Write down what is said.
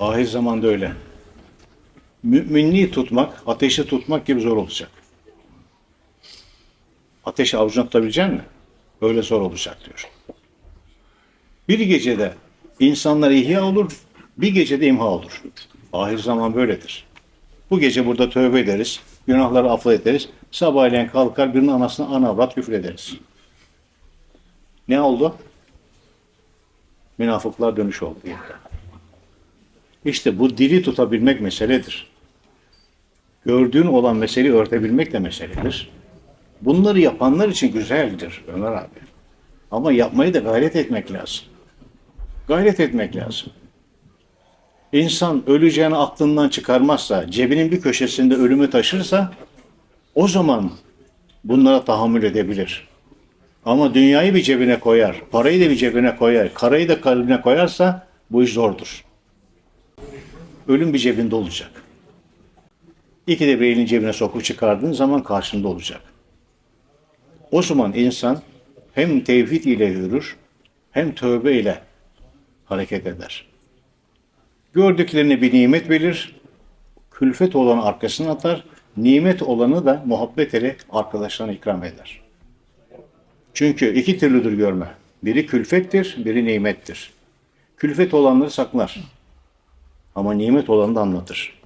Ahir zamanda öyle. Müminliği tutmak, ateşi tutmak gibi zor olacak. Ateşi avucuna tutabilecek mi? Öyle zor olacak diyor. Bir gecede insanlar ihya olur, bir gecede imha olur. Ahir zaman böyledir. Bu gece burada tövbe ederiz, günahları affederiz. Sabahleyin kalkar birinin anasına ana avrat küfür ederiz. Ne oldu? Münafıklar dönüş oldu. İşte bu dili tutabilmek meseledir. Gördüğün olan meseleyi örtebilmek de meseledir. Bunları yapanlar için güzeldir Ömer abi. Ama yapmayı da gayret etmek lazım. Gayret etmek lazım. İnsan öleceğini aklından çıkarmazsa, cebinin bir köşesinde ölümü taşırsa o zaman bunlara tahammül edebilir. Ama dünyayı bir cebine koyar, parayı da bir cebine koyar, karayı da kalbine koyarsa bu iş zordur. Ölüm bir cebinde olacak. İki de bir elin cebine sokup çıkardığın zaman karşında olacak. O zaman insan hem tevhid ile yürür, hem tövbe ile hareket eder. Gördüklerini bir nimet bilir, külfet olanı arkasına atar, nimet olanı da muhabbet ile arkadaşlarına ikram eder. Çünkü iki türlüdür görme. Biri külfettir, biri nimettir. Külfet olanları saklar. Ama nimet olanı da anlatır.